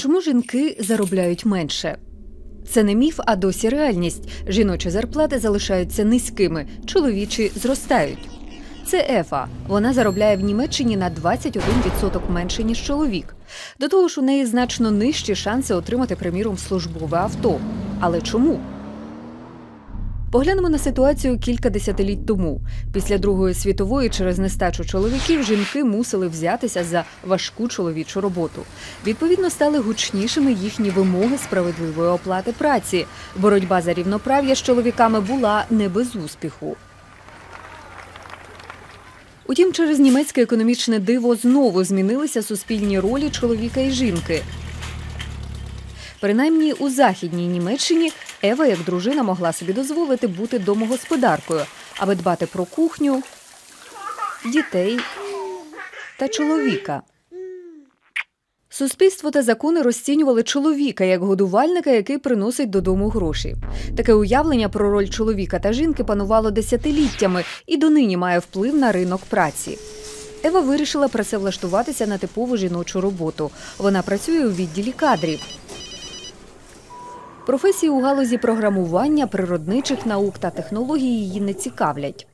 Чому жінки заробляють менше? Це не міф, а досі реальність. Жіночі зарплати залишаються низькими, чоловічі зростають. Це Ефа. Вона заробляє в Німеччині на 21% менше, ніж чоловік. До того ж, у неї значно нижчі шанси отримати, приміром, службове авто. Але чому? Поглянемо на ситуацію кілька десятиліть тому. Після Другої світової через нестачу чоловіків жінки мусили взятися за важку чоловічу роботу. Відповідно, стали гучнішими їхні вимоги справедливої оплати праці. Боротьба за рівноправ'я з чоловіками була не без успіху. Утім, через німецьке економічне диво знову змінилися суспільні ролі чоловіка і жінки. Принаймні у західній Німеччині Ева, як дружина, могла собі дозволити бути домогосподаркою, аби дбати про кухню, дітей та чоловіка. Суспільство та закони розцінювали чоловіка як годувальника, який приносить додому гроші. Таке уявлення про роль чоловіка та жінки панувало десятиліттями і донині має вплив на ринок праці. Ева вирішила працевлаштуватися на типову жіночу роботу. Вона працює у відділі кадрів. Професії у галузі програмування, природничих наук та технологій її не цікавлять.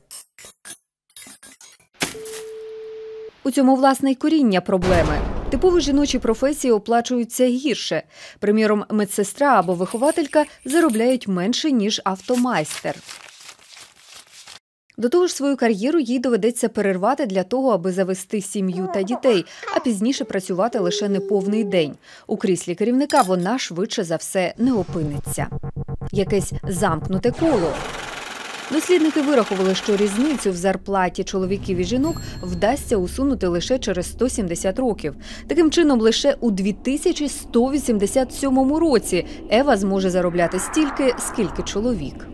У цьому власне й коріння проблеми. Типові жіночі професії оплачуються гірше. Приміром, медсестра або вихователька заробляють менше ніж автомайстер. До того ж, свою кар'єру їй доведеться перервати для того, аби завести сім'ю та дітей, а пізніше працювати лише неповний день. У кріслі керівника вона швидше за все не опиниться. Якесь замкнуте коло. Дослідники вирахували, що різницю в зарплаті чоловіків і жінок вдасться усунути лише через 170 років. Таким чином, лише у 2187 році Ева зможе заробляти стільки, скільки чоловік.